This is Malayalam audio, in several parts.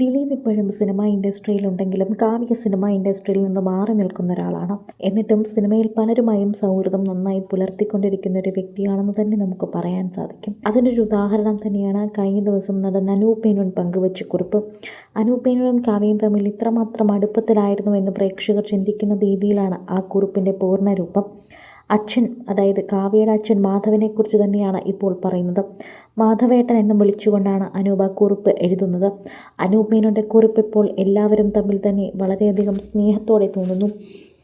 ദിലീപ് ഇപ്പോഴും സിനിമ ഇൻഡസ്ട്രിയിലുണ്ടെങ്കിലും കാവ്യ സിനിമ ഇൻഡസ്ട്രിയിൽ നിന്ന് മാറി നിൽക്കുന്ന ഒരാളാണ്. എന്നിട്ടും സിനിമയിൽ പലരുമായും സൗഹൃദം നന്നായി പുലർത്തിക്കൊണ്ടിരിക്കുന്ന ഒരു വ്യക്തിയാണെന്ന് തന്നെ നമുക്ക് പറയാൻ സാധിക്കും. അതിനൊരു ഉദാഹരണം തന്നെയാണ് കഴിഞ്ഞ ദിവസം നടൻ അനൂപേനോൻ പങ്കുവച്ച കുറിപ്പ്. അനൂപേനോനും കാവ്യയും തമ്മിൽ ഇത്രമാത്രം അടുപ്പത്തിലായിരുന്നു എന്ന് പ്രേക്ഷകർ ചിന്തിക്കുന്ന രീതിയിലാണ് ആ കുറിപ്പിന്റെ പൂർണരൂപം അച്ഛൻ അതായത് കാവ്യയുടെ അച്ഛൻ മാധവനെക്കുറിച്ച് തന്നെയാണ് ഇപ്പോൾ പറയുന്നത്. മാധവേട്ടൻ എന്ന് വിളിച്ചുകൊണ്ടാണ് അനൂപ കുറിപ്പ് എഴുതുന്നത്. അനൂപ് മേനോന്റെ കുറിപ്പ് ഇപ്പോൾ എല്ലാവരും തമ്മിൽ തന്നെ വളരെയധികം സ്നേഹത്തോടെ തോന്നുന്നു.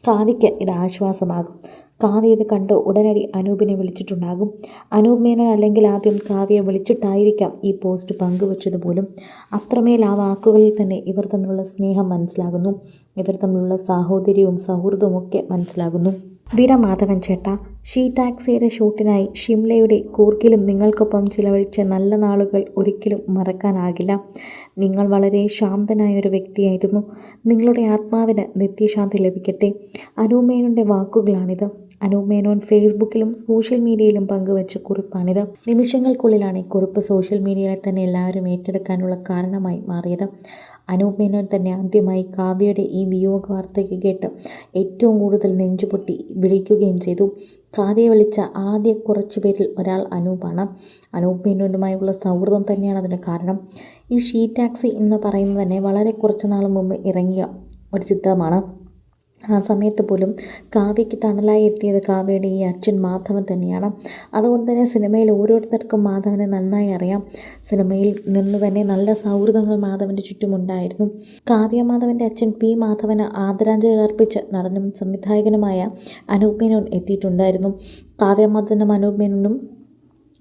കാവ്യയ്ക്ക് ഇത് ആശ്വാസമാകും. കാവ്യ ഇത് കണ്ട് ഉടനടി അനൂപിനെ വിളിച്ചിട്ടുണ്ടാകും. അനൂപ് മേനോൻ അല്ലെങ്കിൽ ആദ്യം കാവ്യയെ വിളിച്ചിട്ടായിരിക്കാം ഈ പോസ്റ്റ് പങ്കുവച്ചത് പോലും അത്രമേൽ ആ വാക്കുകളിൽ തന്നെ ഇവർ തമ്മിലുള്ള സ്നേഹം മനസ്സിലാകുന്നു. ഇവർ തമ്മിലുള്ള സാഹോദര്യവും സൗഹൃദവും ഒക്കെ മനസ്സിലാകുന്നു. വിട മാധവൻ ചേട്ട ഷീ ടാക്സിയുടെ ഷൂട്ടിനായി ഷിംലയുടെ കൂർക്കിലും നിങ്ങൾക്കൊപ്പം ചിലവഴിച്ച നല്ല നാളുകൾ ഒരിക്കലും മറക്കാനാകില്ല. നിങ്ങൾ വളരെ ശാന്തനായ ഒരു വ്യക്തിയായിരുന്നു. നിങ്ങളുടെ ആത്മാവിന് നിത്യശാന്തി ലഭിക്കട്ടെ. അനൂമേനോന്റെ വാക്കുകളാണിത്. അനുമേനോൻ മേനോൻ ഫേസ്ബുക്കിലും സോഷ്യൽ മീഡിയയിലും പങ്കുവച്ച കുറിപ്പാണിത്. നിമിഷങ്ങൾക്കുള്ളിലാണ് ഈ കുറിപ്പ് സോഷ്യൽ മീഡിയയിൽ തന്നെ എല്ലാവരും ഏറ്റെടുക്കാനുള്ള കാരണമായി മാറിയത്. അനൂപ് മേനോൻ തന്നെ ആദ്യമായി കാവ്യയുടെ ഈ വിയോഗ വാർത്തയ്ക്ക് കേട്ട് ഏറ്റവും കൂടുതൽ നെഞ്ചുപൊട്ടി വിളിക്കുകയും ചെയ്തു. കാവ്യയെ വിളിച്ച ആദ്യ കുറച്ചു പേരിൽ ഒരാൾ അനൂപാണ്. അനൂപ് മേനോനുമായുള്ള സൗഹൃദം തന്നെയാണ് അതിന് കാരണം. ഈ ഷീ ടാക്സി എന്ന് പറയുന്നത് തന്നെ വളരെ കുറച്ച് നാൾ മുമ്പ് ഇറങ്ങിയ ഒരു ചിത്രമാണ്. ആ സമയത്ത് പോലും കാവ്യയ്ക്ക് തണലായി എത്തിയത് കാവ്യയുടെ ഈ അച്ഛൻ മാധവൻ തന്നെയാണ്. അതുകൊണ്ട് തന്നെ സിനിമയിൽ ഓരോരുത്തർക്കും മാധവനെ നന്നായി അറിയാം. സിനിമയിൽ നിന്ന് തന്നെ നല്ല സൗഹൃദങ്ങൾ മാധവന്റെ ചുറ്റുമുണ്ടായിരുന്നു കാവ്യ മാധവന്റെ അച്ഛൻ പി മാധവന് ആദരാഞ്ജലി അർപ്പിച്ച് നടനും സംവിധായകനുമായ അനൂപ് മേനോൻ എത്തിയിട്ടുണ്ടായിരുന്നു. കാവ്യ മാധവനും അനൂപ് മേനോനും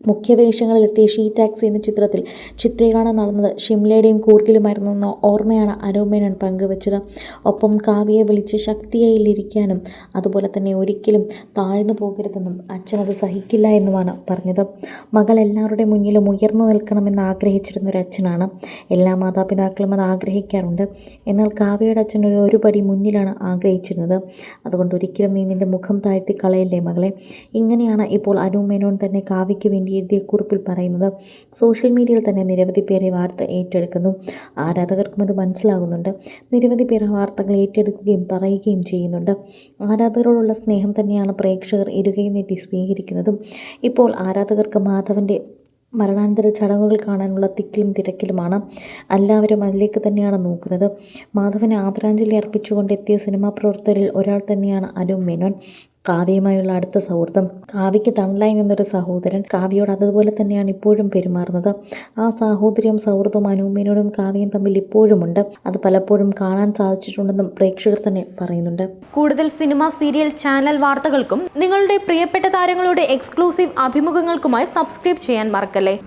മുഖ്യവേഷങ്ങളിലെത്തിയ ഷീ ടാക്സി എന്ന ചിത്രത്തിൽ ചിത്രീകരണം നടന്നത് ഷിംലയുടെയും കൂർഗിലുമായിരുന്നു എന്ന ഓർമ്മയാണ് അരോമേനോൻ മേനോൻ പങ്കുവച്ചത്. ഒപ്പം കാവ്യയെ വിളിച്ച് ശക്തിയായിലിരിക്കാനും അതുപോലെ തന്നെ ഒരിക്കലും താഴ്ന്നു പോകരുതെന്നും അച്ഛനത് സഹിക്കില്ല എന്നുമാണ് പറഞ്ഞത്. മകൾ എല്ലാവരുടെ മുന്നിലും ഉയർന്നു നിൽക്കണമെന്ന് ആഗ്രഹിച്ചിരുന്ന ഒരു അച്ഛനാണ്. എല്ലാ മാതാപിതാക്കളും അത് ആഗ്രഹിക്കാറുണ്ട്. എന്നാൽ കാവ്യയുടെ അച്ഛൻ ഒരു ഒരുപടി മുന്നിലാണ് ആഗ്രഹിച്ചിരുന്നത്. അതുകൊണ്ട് ഒരിക്കലും നീ നിന്റെ മുഖം താഴ്ത്തി കളയല്ലേ മകളെ? ഇങ്ങനെയാണ് ഇപ്പോൾ അരുമേനോൻ തന്നെ കാവ്യയ്ക്ക് വേണ്ടി എഴുതിയ കുറിപ്പിൽ പറയുന്നത് സോഷ്യൽ മീഡിയയിൽ തന്നെ നിരവധി പേരെ വാർത്ത ഏറ്റെടുക്കുന്നു. ആരാധകർക്കും അത് മനസ്സിലാകുന്നുണ്ട്. നിരവധി പേർ വാർത്തകൾ ഏറ്റെടുക്കുകയും പറയുകയും ചെയ്യുന്നുണ്ട്. ആരാധകരോടുള്ള സ്നേഹം തന്നെയാണ് പ്രേക്ഷകർ ഇരുകയും നീട്ടി സ്വീകരിക്കുന്നതും. ഇപ്പോൾ ആരാധകർക്ക് മാധവന്റെ മരണാനന്തര ചടങ്ങുകൾ കാണാനുള്ള തിക്കിലും തിരക്കിലുമാണ് എല്ലാവരും അതിലേക്ക് തന്നെയാണ് നോക്കുന്നത്. മാധവന് ആദരാഞ്ജലി അർപ്പിച്ചുകൊണ്ടെത്തിയ സിനിമാ പ്രവർത്തകരിൽ ഒരാൾ തന്നെയാണ് അനു മേനോൻ. കാവ്യയുമായുള്ള അടുത്ത സൗഹൃദം. കാവ്യയ്ക്ക് തണലായി നിന്നൊരു സഹോദരൻ കാവ്യയോട് അതുപോലെ തന്നെയാണ് ഇപ്പോഴും പെരുമാറുന്നത്. ആ സാഹോദര്യം സൗഹൃദവും അനൂമേനോടും കാവ്യയും തമ്മിൽ ഇപ്പോഴുമുണ്ട്. അത് പലപ്പോഴും കാണാൻ സാധിച്ചിട്ടുണ്ടെന്നും പ്രേക്ഷകർ തന്നെ പറയുന്നുണ്ട്. കൂടുതൽ സിനിമ സീരിയൽ ചാനൽ വാർത്തകൾക്കും നിങ്ങളുടെ പ്രിയപ്പെട്ട താരങ്ങളുടെ എക്സ്ക്ലൂസീവ് അഭിമുഖങ്ങൾക്കുമായി സബ്സ്ക്രൈബ് ചെയ്യാൻ മറക്കല്ലേ?